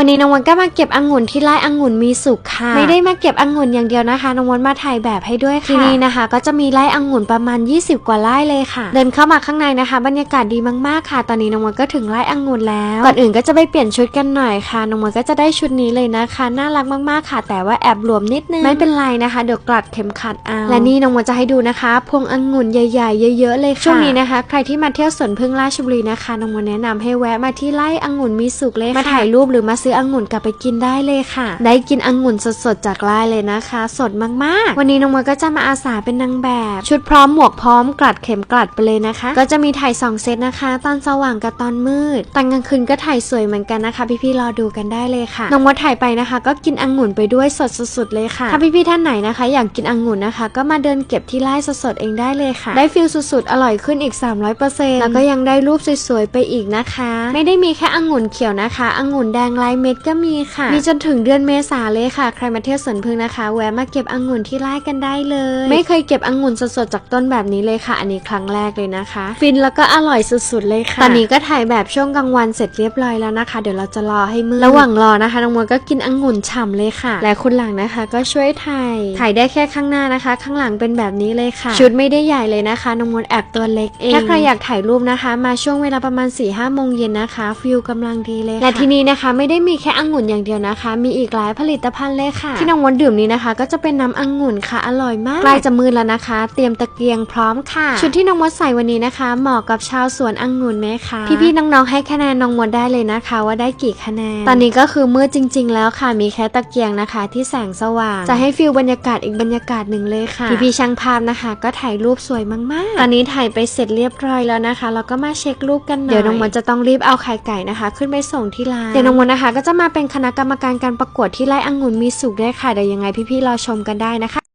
วันนี้น้องวันก็มาเก็บองุ่นที่ไร่องุ่นมีสุขค่ะ ไม่ได้มาเก็บองุ่นอย่างเดียวนะคะน้องวันมาถ่ายแบบให้ด้วยค่ะที่นี่นะคะ ก็จะมีไร่องุ่นประมาณ 20 กว่าไร่เลยค่ะ เดินเข้ามาข้างในนะคะ บรรยากาศดีมากๆค่ะ ตอนนี้น้องวันก็ถึงไร่องุ่นแล้วก่อนอื่นก็จะไปเปลี่ยนชุดกันหน่อยค่ะน้องวันก็จะได้ชุดนี้เลยนะคะ น่ารักมากๆค่ะ แต่ว่าแอบหลวมนิดนึงไม่เป็นไรนะคะเดี๋ยวกลัดเข็มขัดเอาและนี่น้องวันจะให้ดูนะคะพวงองุ่นใหญ่ ๆ เยอะๆเลยค่ะช่วงนี้นะคะ ใครที่มาเที่ยวสวนพึ่งราชบุรีนะคะน้องวันแนะนำให้แวะมาที่ไร่องุ่นมีสุขเลยค่ะมาถ่ายรูปหรือมาซื้อองุ่นกลับไปกินได้เลยค่ะ ได้กินองุ่นสดๆจากไร่เลยนะคะ สดมากๆ วันนี้น้องวันก็จะมาอาสาเป็นนางแบบ ชุดพร้อมหมวกพร้อมกลัดเข็มกลัดไปเลยนะคะ ก็จะมีถ่ายสองเซตนะคะ ตอนสว่างกับตอนมืดตอนกลางคืนก็ถ่ายสวยเหมือนกันนะคะ พี่ๆรอดูกันได้เลยค่ะน้องวันถ่ายไปนะคะ ก็กินองุ่นไปด้วยสดสุดๆเลยค่ะ ถ้าพี่ๆท่านไหนนะคะ อยากกินองุ่นนะคะ ก็มาเดินเก็บที่ไร่สดๆเองได้เลยค่ะ ได้ฟิลสุดๆอร่อยขึ้นอีก 300%แล้วก็ยังได้รูปสวยๆไปอีกนะคะ ไม่ได้มีแค่องุ่นเขียวนะคะองุ่นแดงลายเม็ดก็มีค่ะ มีจนถึงเดือนเมษาเลยค่ะ ใครมาเที่ยวสวนพึ่งนะคะ แวะมาเก็บองุ่นที่ไร่กันได้เลย ไม่เคยเก็บองุ่นสดๆจากต้นแบบนี้เลยค่ะ อันนี้ครั้งแรกเลยนะคะ ฟินแล้วก็อร่อยสุดๆเลยค่ะ ตอนนี้ก็ถ่ายแบบช่วงกลางวันเสร็จเรียบร้อยแล้วนะคะ เดี๋ยวเราจะรอให้มืดระหว่างรอนะคะน้องมดก็กินองุ่นฉ่ำเลยค่ะ และคุณหลังนะคะ ก็ช่วยถ่ายถ่ายได้แค่ข้างหน้านะคะ ข้างหลังเป็นแบบนี้เลยค่ะ ชุดไม่ได้ใหญ่เลยนะคะน้องมดแอบตัวเล็กเองถ้าใครอยากถ่ายรูปนะคะ มาช่วงเวลาประมาณ4ี่ห้าโมงเย็นนะคะฟิลกำลังดีเลยค่ะและที่นี่นะคะไม่ได้มีแค่องุ่นอย่างเดียวนะคะ มีอีกหลายผลิตภัณฑ์เลยค่ะ ที่น้องมดดื่มนี้นะคะ ก็จะเป็นน้ำองุ่นค่ะ อร่อยมากใกล้จะมืดแล้วนะคะ เตรียมตะเกียงพร้อมค่ะ ชุดที่น้องมดใส่วันนี้นะคะ เหมาะกับชาวสวนองุ่นไหมคะพี่ๆน้องๆให้คะแนนน้องมดได้เลยนะคะ ว่าได้กี่คะแนนตอนนี้ก็คือมืดจริง ๆ แล้วค่ะมีแค่ตะเกียงนะคะ ที่แสงสว่าง จะให้ฟิลบรรยากาศอีกบรรยากาศหนึ่งเลยค่ะพี่ๆช่างภาพนะคะ ก็ถ่ายรูปสวยมากๆตอนนี้ถ่ายไปเสร็จเรียบร้อยแล้วนะคะเราก็มาเช็ครูปกันหน่อยเดี๋ยวน้องมดจะต้องรีบเอาไข่ไก่นะคะ ขึ้นไปส่งที่ร้านเดี๋ยวน้องมดนะคะก็จะมาเป็นคณะกรรมการการประกวดที่ไร่องุ่นมีสุขด้วยค่ะเดี๋ยวยังไงพี่ๆรอชมกันได้นะคะ